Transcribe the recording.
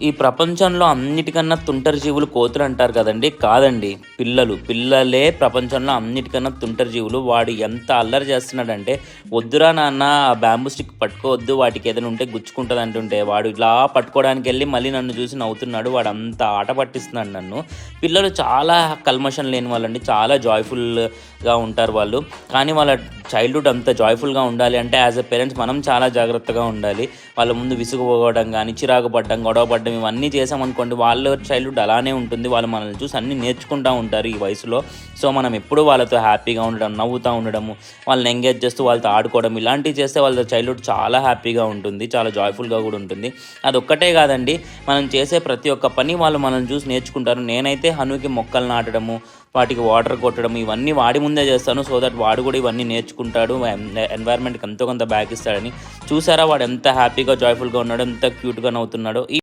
ఈ ప్రపంచంలో అన్నిటికన్నా తుంటరి జీవులు కోతులు అంటారు కదండి. కాదండి. పిల్లలు. పిల్లలే ప్రపంచంలో అన్నిటికన్నా తుంటరి జీవులు వాడు ఎంత అల్లరి చేస్తున్నాడంటే వద్దురా నాన్న ఆ బ్యాంబూ స్టిక్ పట్టుకోవద్దు. వాటికి ఏదైనా ఉంటే గుచ్చుకుంటుంది అంటుంటే వాడు ఇలా పట్టుకోవడానికి వెళ్ళి మళ్ళీ నన్ను చూసి నవ్వుతున్నాడు. వాడు అంత ఆట పట్టిస్తున్నాడు నన్ను. పిల్లలు చాలా కల్మషన్ లేని వాళ్ళండి. చాలా జాయ్ఫుల్గా ఉంటారు వాళ్ళు. కానీ వాళ్ళ చైల్డ్హుడ్ అంత జాయ్ఫుల్గా ఉండాలి అంటే యాజ్ అ పేరెంట్స్ మనం చాలా జాగ్రత్తగా ఉండాలి. వాళ్ళ ముందు విసుగుపోవడం కానీ చిరాకు పడడం గొడవ పడడం ఇవన్నీ చేసామనుకోండి వాళ్ళ చైల్డ్హుడ్ అలానే ఉంటుంది. వాళ్ళు మనల్ని చూసి అన్ని నేర్చుకుంటూ ఉంటారు ఈ వయసులో. సో మనం ఎప్పుడూ వాళ్ళతో హ్యాపీగా ఉండడం నవ్వుతూ ఉండడము వాళ్ళని ఎంగేజ్ చేస్తూ వాళ్ళతో ఆడుకోవడం ఇలాంటివి చేస్తే వాళ్ళ చైల్డ్హుడ్ చాలా హ్యాపీగా ఉంటుంది చాలా జాయ్ఫుల్గా కూడా ఉంటుంది. అది ఒక్కటే కాదండి మనం చేసే ప్రతి ఒక్క పని వాళ్ళు మనల్ని చూసి నేర్చుకుంటారు. నేనైతే హనుకి మొక్కలు నాటడము వాటికి వాటర్ కొట్టడం ఇవన్నీ వాడి ముందే చేస్తాను. సో దట్ వాడు కూడా ఇవన్నీ నేర్చుకుంటాడు ఎన్వైర్న్మెంట్కి ఎంతో కొంత బ్యాక్ ఇస్తాడని. చూసారా వాడు ఎంత హ్యాపీగా జాయ్ఫుల్గా ఉన్నాడో ఎంత క్యూట్గా నవ్వుతున్నాడో.